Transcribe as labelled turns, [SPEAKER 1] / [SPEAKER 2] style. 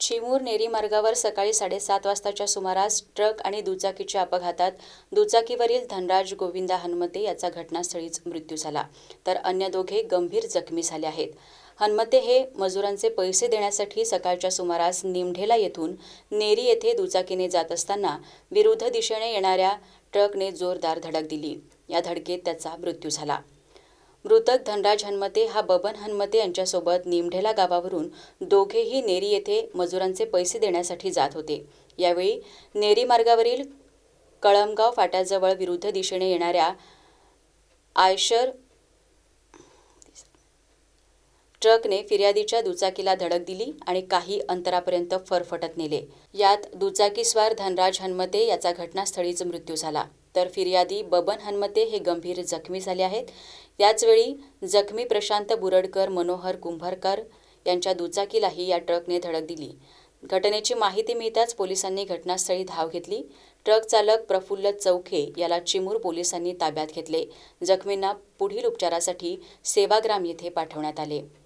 [SPEAKER 1] चिमूर नेरी मार्गावर सकाळी साडेसात वाजताच्या सुमारास ट्रक आणि दुचाकीच्या अपघातात दुचाकीवरील धनराज गोविंदा हनुमते याचा घटनास्थळीच मृत्यू झाला. तर अन्य दोघे गंभीर जखमी झाले आहेत. हनुमते हे मजुरांचे पैसे देण्यासाठी सकाळच्या सुमारास निमढेला येथून नेरी येथे दुचाकीने जात असताना विरुद्ध दिशेने येणाऱ्या ट्रकने जोरदार धडक दिली. या धडकेत त्याचा मृत्यू झाला. मृतक धनराज हनमते हा बबन हनमते यांच्यासोबत निमढेला गावावरून दोघेही नेरी येथे मजुरांचे पैसे देण्यासाठी जात होते. यावेळी नेरी मार्गावरील कळमगाव फाट्याजवळ विरुद्ध दिशेने येणाऱ्या आयशर ट्रकने फिर्यादीच्या दुचाकीला धडक दिली आणि काही अंतरापर्यंत फरफटत नेले. यात दुचाकीस्वार धनराज हनमते याचा घटनास्थळीच मृत्यू झाला. तर फिर्यादी बबन हनमते हे गंभीर जखमी झाले आहेत. याचवेळी जखमी प्रशांत बुरडकर मनोहर कुंभारकर यांच्या दुचाकीलाही या ट्रकने धडक दिली. घटनेची माहिती मिळताच पोलिसांनी घटनास्थळी धाव घेतली. ट्रक चालक प्रफुल्ल चौखे याला चिमूर पोलिसांनी ताब्यात घेतले. जखमींना पुढील उपचारासाठी सेवाग्राम येथे पाठवण्यात आले.